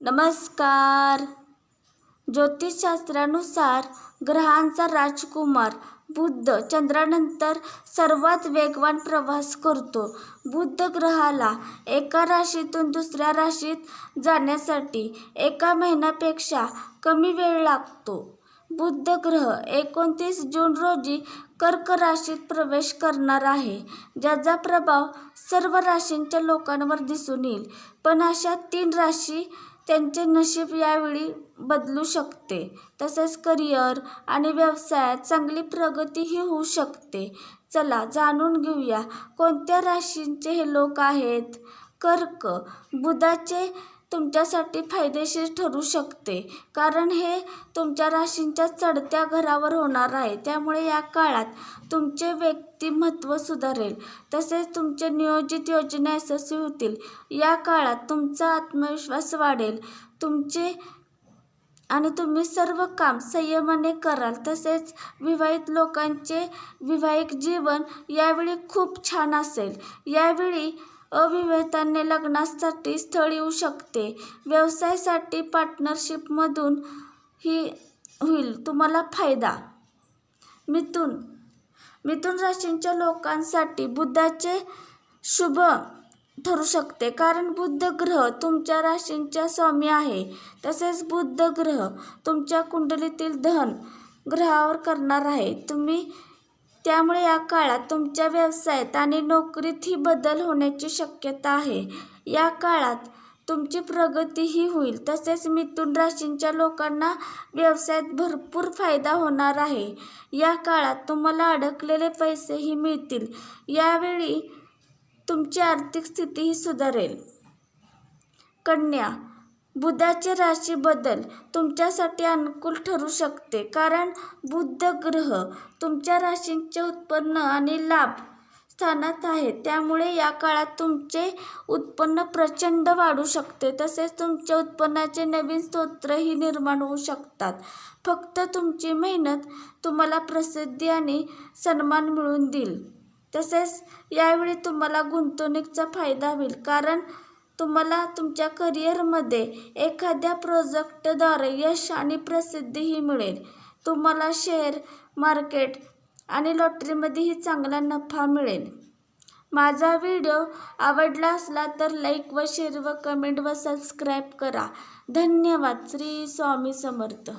नमस्कार. ज्योतिषशास्त्रानुसार ग्रहांचा राजकुमार बुद्ध चंद्रानंतर सर्वात वेगवान प्रवास करतो. बुद्ध ग्रहाला एका राशीतून दुसऱ्या राशीत जाण्यासाठी एका महिन्यापेक्षा कमी वेळ लागतो. बुद्ध ग्रह एकोणतीस जून रोजी कर्क राशीत प्रवेश करणार आहे ज्याचा प्रभाव सर्व राशींच्या लोकांवर दिसून येईल. पण अशा तीन राशी त्यांचे नशीब यावेळी बदलू शकते. तसेच करिअर आणि व्यवसायात चांगली प्रगतीही होऊ शकते. चला जाणून घेऊया कोणत्या राशींचे हे लोक आहेत? कर्क बुधाचे तुमच्यासाठी फायदेशीर ठरू शकते. कारण हे तुमच्या राशींच्या चढत्या घरावर होणार आहे. त्यामुळे या काळात तुमचे व्यक्तिमत्व सुधारेल. तसेच तुमचे नियोजित योजना यशस्वी होतील. या काळात तुमचा आत्मविश्वास वाढेल. तुमचे आणि तुम्ही सर्व काम संयमाने कराल. तसेच विवाहित लोकांचे विवाहिक जीवन यावेळी खूप छान असेल. यावेळी अविवाहितांनी लग्नासाठी स्थळ येऊ शकते. व्यवसायासाठी पार्टनरशिपमधून ही होईल. तुम्हाला फायदा. मिथुन. मिथुन राशींच्या लोकांसाठी बुद्धाचे शुभ ठरू शकते. कारण बुद्ध ग्रह तुमच्या राशींच्या स्वामी आहे. तसेच बुद्ध ग्रह तुमच्या कुंडलीतील धन ग्रहावर करणार आहे. तुम्ही त्यामुळे या काळात तुमच्या व्यवसायात आणि नोकरीतही बदल होण्याची शक्यता आहे. या काळात तुमची प्रगतीही होईल तसेच मिथुन राशींच्या लोकांना व्यवसायात भरपूर फायदा होणार आहे. या काळात तुम्हाला अडकलेले पैसेही मिळतील. यावेळी तुमची आर्थिक स्थितीही सुधारेल. कन्या बुधाची राशी बदल तुमच्यासाठी अनुकूल ठरू शकते. कारण बुध ग्रह तुमच्या राशींचे उत्पन्न आणि लाभ स्थानात आहे त्यामुळे या काळात तुमचे उत्पन्न प्रचंड वाढू शकते. तसेच तुमच्या उत्पन्नाचे नवीन स्तोत्रही निर्माण होऊ शकतात. फक्त तुमची मेहनत तुम्हाला प्रसिद्धी आणि सन्मान मिळवून देईल. तसेच यावेळी तुम्हाला गुंतवणुकीचा फायदा होईल. कारण तुम्हाला तुमच्या करिअरमध्ये एखाद्या प्रोजेक्टद्वारे यश आणि प्रसिद्धीही मिळेल. तुम्हाला शेअर मार्केट आणि लॉटरीमध्येही चांगला नफा मिळेल. माझा व्हिडिओ आवडला असला तर लाईक व शेअर व कमेंट व सबस्क्राईब करा. धन्यवाद. श्री स्वामी समर्थ.